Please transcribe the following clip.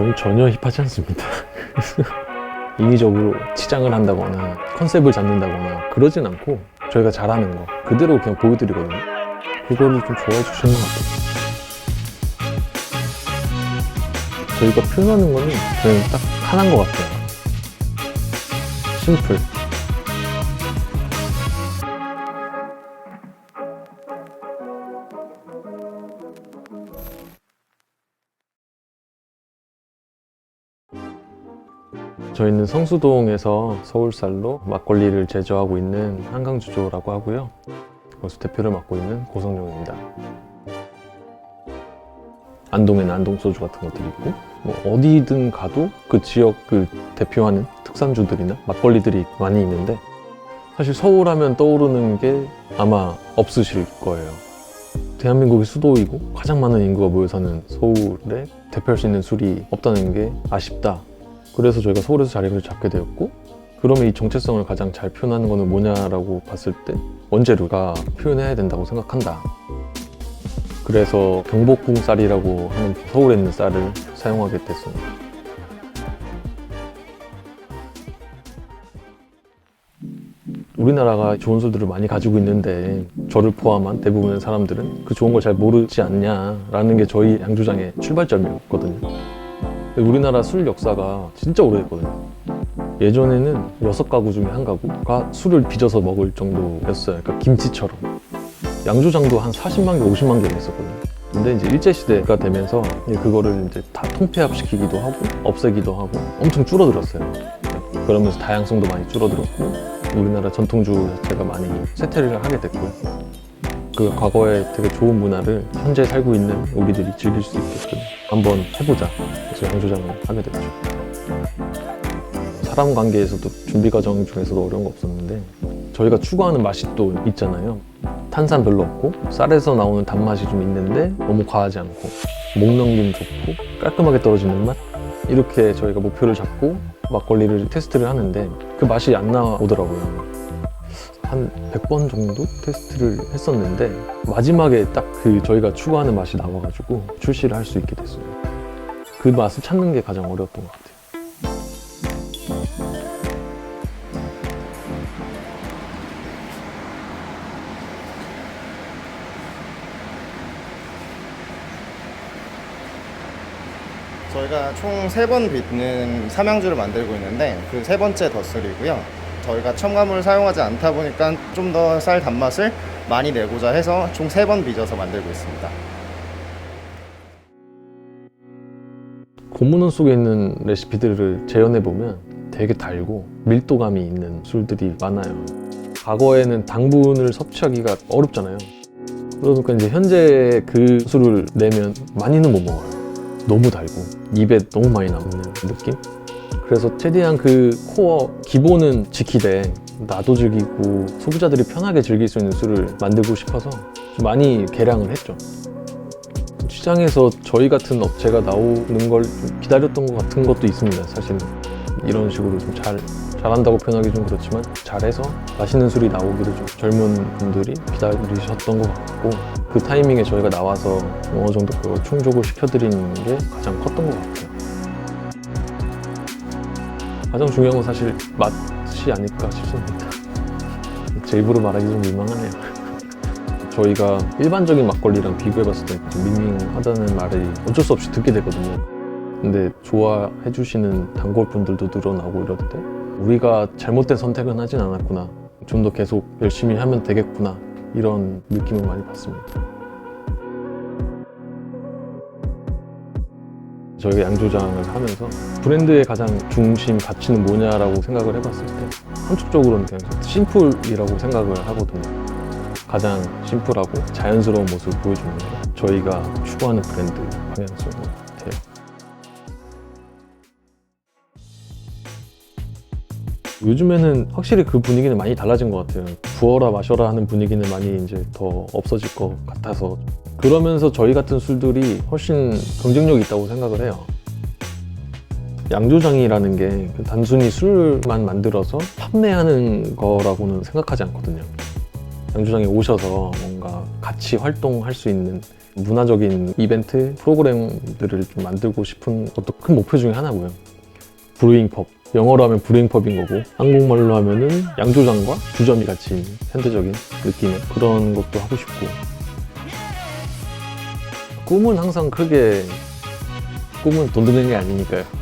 저는 전혀 힙하지 않습니다. 인위적으로 치장을 한다거나 컨셉을 잡는다거나 그러진 않고 저희가 잘하는 거 그대로 그냥 보여드리거든요. 그거를 좀 좋아해 주시는 것 같아요. 저희가 표현하는 거는 그냥 딱 하나인 것 같아요. 심플. 저희는 성수동에서 서울살로 막걸리를 제조하고 있는 한강주조라고 하고요. 거기서 대표를 맡고 있는 고성룡입니다. 안동에는 안동 소주 같은 것들이 있고 뭐 어디든 가도 그 지역을 대표하는 특산주들이나 막걸리들이 많이 있는데 사실 서울 하면 떠오르는 게 아마 없으실 거예요. 대한민국의 수도이고 가장 많은 인구가 모여 사는 서울에 대표할 수 있는 술이 없다는 게 아쉽다. 그래서 저희가 서울에서 자리를 잡게 되었고 그러면 이 정체성을 가장 잘 표현하는 거는 뭐냐라고 봤을 때 원재료가 표현해야 된다고 생각한다. 그래서 경복궁 쌀이라고 하는 서울에 있는 쌀을 사용하게 됐습니다. 우리나라가 좋은 술들을 많이 가지고 있는데 저를 포함한 대부분의 사람들은 그 좋은 걸 잘 모르지 않냐라는 게 저희 양조장의 출발점이었거든요. 우리나라 술 역사가 진짜 오래됐거든요. 예전에는 여섯 가구 중에 한 가구가 술을 빚어서 먹을 정도였어요. 그러니까 김치처럼. 양조장도 한 40만 개, 50만 개가 있었거든요. 근데 이제 일제시대가 되면서 그거를 이제 다 통폐합시키기도 하고 없애기도 하고 엄청 줄어들었어요. 그러면서 다양성도 많이 줄어들었고 우리나라 전통주 자체가 많이 쇠퇴를 하게 됐고요. 그 과거의 되게 좋은 문화를 현재 살고 있는 우리들이 즐길 수 있게끔 한번 해보자. 그래서 양조장을 하게 됐죠. 사람 관계에서도 준비 과정 중에서도 어려운 거 없었는데 저희가 추구하는 맛이 또 있잖아요. 탄산 별로 없고 쌀에서 나오는 단맛이 좀 있는데 너무 과하지 않고 목 넘김 좋고 깔끔하게 떨어지는 맛 이렇게 저희가 목표를 잡고 막걸리를 테스트를 하는데 그 맛이 안 나오더라고요. 한 100번 정도 테스트를 했었는데 마지막에 딱 그 저희가 추구하는 맛이 나와가지고 출시를 할 수 있게 됐어요. 그 맛을 찾는 게 가장 어려웠던 것 같아요. 저희가 총세번 빚는 삼양주를 만들고 있는데 그 세 번째 덧술이고요. 저희가 첨가물을 사용하지 않다 보니까 좀 더 쌀 단맛을 많이 내고자 해서 총세번 빚어서 만들고 있습니다. 고문원 속에 있는 레시피들을 재현해 보면 되게 달고 밀도감이 있는 술들이 많아요. 과거에는 당분을 섭취하기가 어렵잖아요. 그러니까 이제 현재 그 술을 내면 많이는 못 먹어요. 너무 달고 입에 너무 많이 남는 느낌? 그래서 최대한 그 코어 기본은 지키되 나도 즐기고 소비자들이 편하게 즐길 수 있는 술을 만들고 싶어서 좀 많이 개량을 했죠. 시장에서 저희 같은 업체가 나오는 걸좀 기다렸던 것 같은 것도 있습니다. 사실은 이런 식으로 좀 잘 잘한다고 표현하기 좀 그렇지만 잘해서 맛있는 술이 나오기를 좀 젊은 분들이 기다리셨던 것 같고 그 타이밍에 저희가 나와서 어느 정도 충족을 시켜드리는 게 가장 컸던 것 같아요. 가장 중요한 건 사실 맛이 아닐까 싶습니다. 제 입으로 말하기 좀 민망하네요. 저희가 일반적인 막걸리랑 비교해봤을 때좀 밍밍하다는 말이 어쩔 수 없이 듣게 되거든요. 근데 좋아해 주시는 단골분들도 늘어나고 이러는데 우리가 잘못된 선택은 하진 않았구나. 좀 더 계속 열심히 하면 되겠구나. 이런 느낌을 많이 받습니다. 저희가 양조장을 하면서 브랜드의 가장 중심 가치는 뭐냐라고 생각을 해봤을 때 한쪽적으로는 그냥 심플이라고 생각을 하거든요. 가장 심플하고 자연스러운 모습을 보여주는 게 저희가 추구하는 브랜드 방향성인 것 같아요. 요즘에는 확실히 그 분위기는 많이 달라진 것 같아요. 부어라 마셔라 하는 분위기는 많이 이제 더 없어질 것 같아서 그러면서 저희 같은 술들이 훨씬 경쟁력이 있다고 생각을 해요. 양조장이라는 게 단순히 술만 만들어서 판매하는 거라고는 생각하지 않거든요. 양조장에 오셔서 뭔가 같이 활동할 수 있는 문화적인 이벤트 프로그램들을 좀 만들고 싶은 것도 큰 목표 중에 하나고요. 브루잉펍 영어로 하면 브루잉펍인 거고 한국말로 하면은 양조장과 주점이 같이 현대적인 느낌의 그런 것도 하고 싶고 꿈은 항상 크게 꿈은 돈 드는 게 아니니까요.